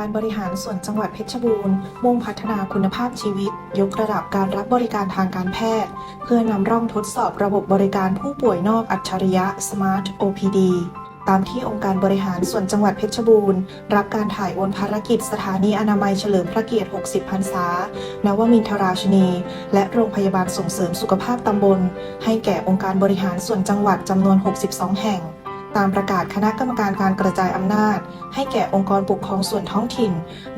การบริหารส่วนจังหวัดเพชรบูรณ์ มุ่งพัฒนาคุณภาพชีวิต ยกระดับการรับบริการทางการแพทย์ เพื่อนำร่องทดสอบระบบบริการผู้ป่วยนอกอัจฉริยะ Smart OPD ตามที่องค์การบริหารส่วนจังหวัดเพชรบูรณ์ รับการถ่ายโอนภารกิจสถานีอนามัยเฉลิมพระเกียรติ 60 พรรษา นวมินทราชนี และโรงพยาบาลส่งเสริมสุขภาพตำบล ให้แก่องค์การบริหารส่วนจังหวัดจำนวน 62 แห่ง ตามประกาศคณะกรรมการการกระจายอำนาจ ให้แก่องค์กรปกครองส่วนท้องถิ่น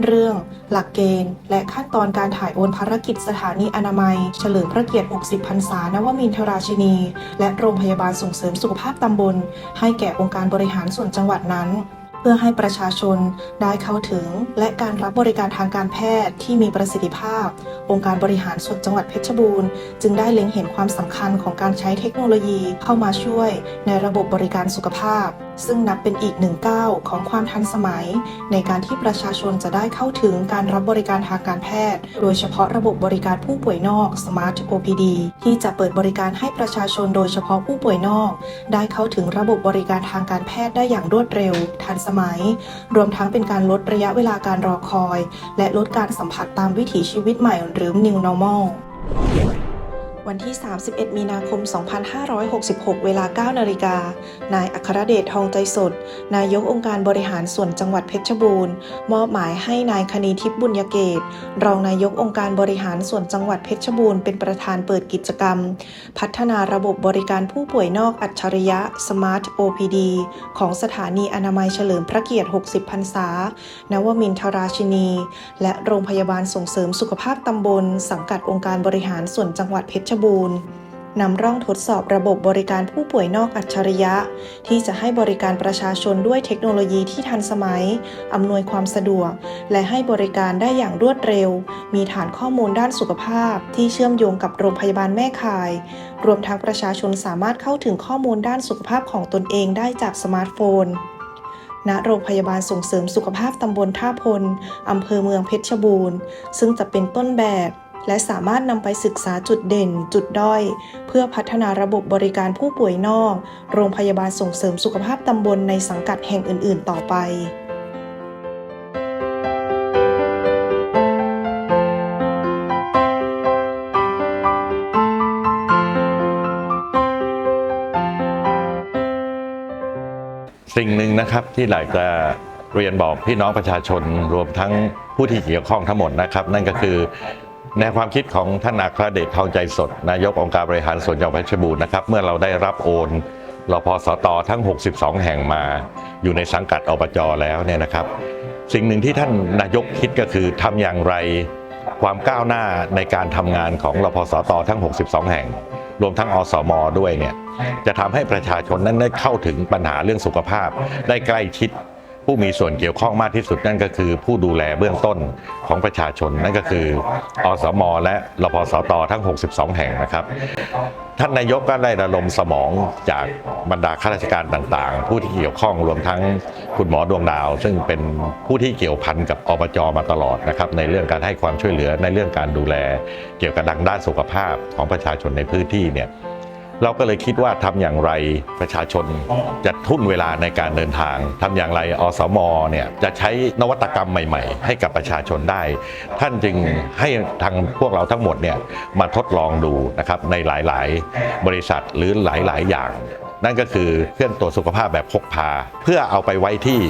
เรื่อง หลักเกณฑ์ และขั้นตอนการถ่ายโอนภารกิจสถานีอนามัย เฉลิมพระเกียรติ 60 พรรษานวมินทราชินี และโรงพยาบาลส่งเสริมสุขภาพตำบล ให้แก่องค์การบริหารส่วนจังหวัดนั้น เพื่อให้ประชาชนได้เข้าถึง และการรับบริการทางการแพทย์ที่มีประสิทธิภาพ องค์การบริหารส่วนจังหวัดเพชรบูรณ์ จึงได้เล็งเห็นความสำคัญของการใช้เทคโนโลยีเข้ามาช่วยในระบบบริการสุขภาพซึ่งนับเป็นอีกหนึ่งก้าวของความทันสมัย ในการที่ประชาชนจะได้เข้าถึงการรับบริการทางการแพทย์ โดยเฉพาะระบบบริการผู้ป่วยนอก Smart OPD ที่จะเปิดบริการให้ประชาชนโดยเฉพาะผู้ป่วยนอก ได้เข้าถึงระบบบริการทางการแพทย์ได้อย่างรวดเร็ว ทันสมัย รวมทั้งเป็นการลดระยะเวลาการรอคอย และลดการสัมผัสตามวิถีชีวิตใหม่หรือ New Normal วันที่ 31 มีนาคม 2566 เวลา 9 นาฬิกา นายอัครเดชทองใจสด นายกองค์การบริหารส่วนจังหวัดเพชรบูรณ์ มอบหมายให้นายคณีทิพย์บุญยเกต รองนายกองค์การบริหารส่วนจังหวัดเพชรบูรณ์เป็นประธานเปิดกิจกรรม พัฒนาระบบบริการผู้ป่วยนอกอัจฉริยะ Smart OPD ของสถานีอนามัยเฉลิมพระเกียรติ 60 พรรษา นวมินทราชินี และโรงพยาบาลส่งเสริมสุขภาพตำบล สังกัดองค์การบริหารส่วนจังหวัดเพชรบูรณ์นำร่องทดสอบระบบบริการผู้ป่วยนอกอัจฉริยะ ที่จะให้บริการประชาชนด้วยเทคโนโลยีที่ทันสมัย อำนวยความสะดวก และให้บริการได้อย่างรวดเร็ว มีฐานข้อมูลด้านสุขภาพ ที่เชื่อมโยงกับโรงพยาบาลแม่ข่าย รวมทั้งประชาชนสามารถเข้าถึงข้อมูลด้านสุขภาพของตนเองได้จากสมาร์ทโฟนณโรงพยาบาลส่งเสริมสุขภาพตำบลท่าพล อำเภอเมืองเพชรบูรณ์ ซึ่งจะเป็นต้นแบบ และสามารถนำไปศึกษาจุดเด่น จุดด้อย เพื่อพัฒนาระบบบริการผู้ป่วยนอก โรงพยาบาลส่งเสริมสุขภาพตำบลในสังกัดแห่งอื่น ๆ ต่อไปสิ่งหนึ่งนะครับที่อยากจะเรียนบอกพี่น้องประชาชนรวมทั้งผู้ที่เกี่ยวข้องทั้งหมดนะครับ นั่นก็คือ แนความคิดของท่านอัครเดชทองใจสด นายกองค์การบริหารส่วนจังหวัดเพชรบูรณ์นะครับเมื่อเราได้รับโอนรพสตทั้ง 62 แห่งมา อยู่ในสังกัดอบจแล้วเนี่ยนะครับ สิ่งหนึ่งที่ท่านนายกคิดก็คือทำอย่างไรความก้าวหน้าในการทำงานของรพสตทั้ง 62 แห่ง รวมทั้งอสมด้วยเนี่ยจะทำให้ประชาชนนั้นได้เข้าถึงปัญหาเรื่องสุขภาพได้ใกล้ชิด ผู้มีส่วนเกี่ยวข้องมากที่สุดนั่นก็คือ ผู้ดูแลเบื้องต้นของประชาชนนั่นก็คืออสม และรพสตทั้ง 62 แห่งนะครับ ท่านนายกก็ได้ระดมสมองจากบรรดาข้าราชการต่างๆ ผู้ที่เกี่ยวข้องรวมทั้งคุณหมอดวงดาว ซึ่งเป็นผู้ที่เกี่ยวพันกับอบจมาตลอดนะครับในเรื่องการให้ความช่วยเหลือในเรื่องการดูแล เกี่ยวกับดังด้านสุขภาพของประชาชนในพื้นที่เนี่ย เราก็เลยคิดว่าทำอย่างไรประชาชนจะทุ่นเวลาในการเดินทางทำอย่างไรอสมเนี่ยจะใช้นวัตกรรมใหม่ ๆ ให้กับประชาชนได้ ท่านจึงให้ทางพวกเราทั้งหมดเนี่ยมาทดลองดูนะครับในหลายๆ บริษัทหรือหลาย ๆ อย่าง นั่นก็คือเครื่องตรวจสุขภาพแบบพกพา เพื่อเอาไปไว้ที่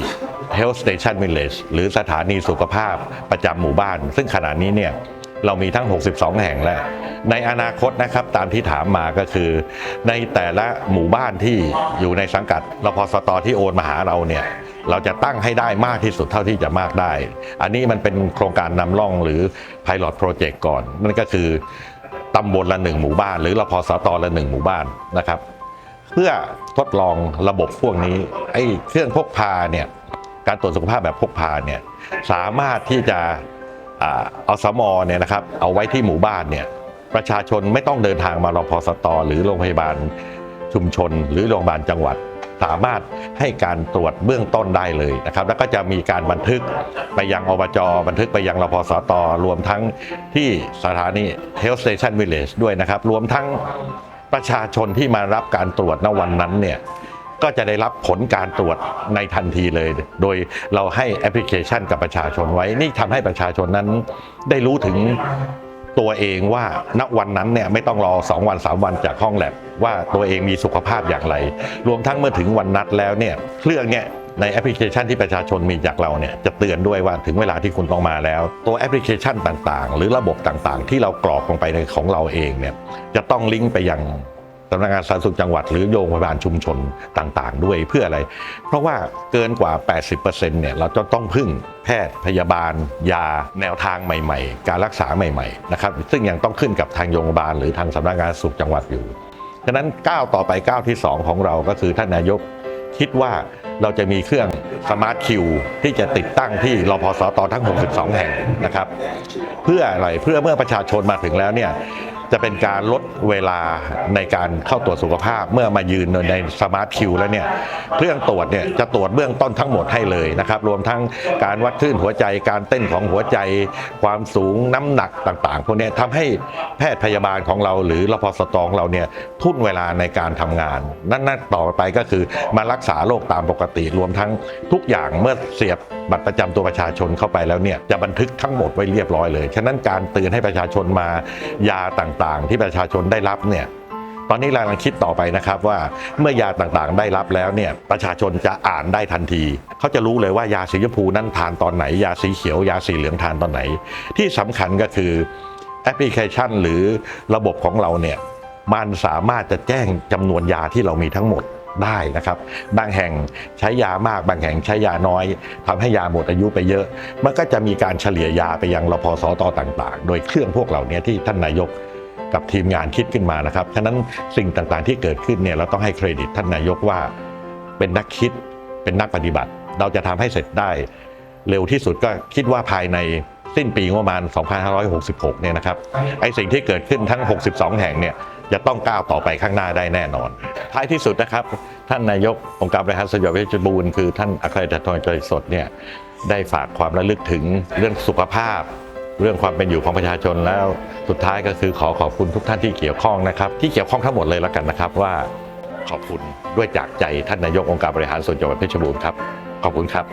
Health Station Village หรือสถานีสุขภาพประจำหมู่บ้าน ซึ่งขณะนี้เนี่ย เรามีทั้ง 62 แห่งแล้วในอนาคตนะครับตามที่ถามมาก็คือ ในแต่ละหมู่บ้านที่อยู่ในสังกัดรพสตที่โอนมาหาเราเนี่ยเราจะตั้งให้ได้มากที่สุดเท่าที่จะมากได้ อันนี้มันเป็นโครงการนำร่องหรือ Pilot Project ก่อน นั่นก็คือตำบลละหนึ่งหมู่บ้าน หรือรพสตละหนึ่งหมู่บ้านนะครับ เพื่อทดลองระบบพวกนี้ไอ้เครื่องพกพาเนี่ยการตรวจสุขภาพแบบพกพาเนี่ยสามารถที่จะ อาเอาสมอเนี่ยนะครับเอาไว้ที่หมู่บ้านเนี่ยประชาชนไม่ต้องเดินทางมารอพอสตอหรือโรงพยาบาลชุมชน หรือโรงพยาบาลจังหวัด สามารถให้การตรวจเบื้องต้นได้เลยนะครับ แล้วก็จะมีการบันทึกไปยังอบจบันทึกไปยังรพสตรวมทั้งที่สถานี Health Station Village ด้วยนะครับ รวมทั้งประชาชนที่มารับการตรวจณวันนั้นเนี่ย ก็จะได้รับผลการตรวจในทันทีเลย โดยเราให้แอปพลิเคชันกับประชาชนไว้ นี่ทำให้ประชาชนนั้นได้รู้ถึงตัวเองว่าณวันนั้นเนี่ยไม่ต้องรอ 2 วัน 3 วันจากห้องแลบว่าตัวเองมีสุขภาพอย่างไร รวมทั้งเมื่อถึงวันนัดแล้วเนี่ยเครื่องเนี่ยในแอปพลิเคชันที่ประชาชนมีจากเราเนี่ยจะเตือนด้วยว่าถึงเวลาที่คุณต้องมาแล้ว ตัวแอปพลิเคชันต่างๆ หรือระบบต่างๆ ที่เรากรอกลงไปในของเราเองเนี่ยจะต้องลิงก์ไปยัง สำนักงานสาธารณสุขจังหวัดหรือโรงพยาบาลชุมชนต่างๆ ด้วยเพื่ออะไร เพราะว่าเกินกว่า 80%เนี่ยเราจะต้องพึ่งแพทย์พยาบาล ยาแนวทางใหม่ ๆ การรักษาใหม่ๆนะครับซึ่งยังต้องขึ้นกับทางโรงพยาบาลหรือทางสำนักงานสุขจังหวัดอยู่ฉะนั้นก้าวต่อไปก้าวที่ 2 ของเราก็คือท่านนายกคิดว่าเราจะมีเครื่องสมาร์ทคิวที่จะติดตั้งที่รพสตทั้ง 62 แห่งนะครับ เพื่ออะไรเพื่อเมื่อประชาชนมาถึงแล้วเนี่ย จะเป็นการลดเวลาในการเข้าตรวจสุขภาพ เมื่อมายืนในสมาร์ทคิวแล้วเนี่ยเครื่องตรวจเนี่ยจะตรวจเบื้องต้นทั้งหมดให้เลยนะครับ รวมทั้งการวัดคลื่นหัวใจการเต้นของหัวใจ ความสูงน้ำหนักต่างๆพวกนี้ทำให้แพทย์พยาบาลของเรา หรือรพสตองเราเนี่ยทุ่นเวลาในการทำงาน นั่นต่อไปก็คือมารักษาโรคตามปกติ รวมทั้งทุกอย่างเมื่อเสียบบัตรประจำตัวประชาชนเข้าไปแล้วเนี่ยจะบันทึกทั้งหมดไว้เรียบร้อยเลย ฉะนั้นการเตือนให้ประชาชนมายาต่างๆ ที่ประชาชนได้รับเนี่ยตอนนี้เรากำลังคิดต่อไปนะครับว่าเมื่อยาต่างๆได้รับแล้วเนี่ยประชาชนจะอ่านได้ทันที เขาจะรู้เลยว่ายาสีชมพูนั้นทานตอนไหน ยาสีเขียวยาสีเหลืองทานตอนไหน ที่สำคัญก็คือแอปพลิเคชันหรือระบบของเราเนี่ยมันสามารถจะแจ้งจำนวนยาที่เรามีทั้งหมดได้นะครับ บางแห่งใช้ยามาก บางแห่งใช้ยาน้อยทำให้ยาหมดอายุไปเยอะ มันก็จะมีการเฉลี่ยยาไปยังรพสตต่าง ๆ โดยเครื่องพวกเหล่านี้ที่ท่านนายก กับทีมงานคิดขึ้นมานะครับ ฉะนั้นสิ่งต่างๆที่เกิดขึ้นเนี่ยเราต้องให้เครดิตท่านนายกว่า เป็นนักคิดเป็นนักปฏิบัติ เราจะทำให้เสร็จได้ เร็วที่สุดก็คิดว่าภายในสิ้นปีงบประมาณ 2566 เนี่ยนะครับ ไอสิ่งที่เกิดขึ้นทั้ง 62 แห่งเนี่ยจะต้องก้าวต่อไปข้างหน้าได้แน่นอน ท้ายที่สุดนะครับ ท่านนายกองค์การบริหารส่วนจังหวัดเพชรบูรณ์คือท่านอัครเดชทองใจสดเนี่ยได้ฝากความระลึกถึงเรื่องสุขภาพ เรื่องความเป็นอยู่ของประชาชนแล้ว สุดท้ายก็คือขอขอบคุณทุกท่านที่เกี่ยวข้องนะครับ ที่เกี่ยวข้องทั้งหมดเลยแล้วกันนะครับว่าขอบคุณด้วยจากใจท่านนายกองค์การบริหารส่วนจังหวัดเพชรบูรณ์ครับ ขอบคุณครับ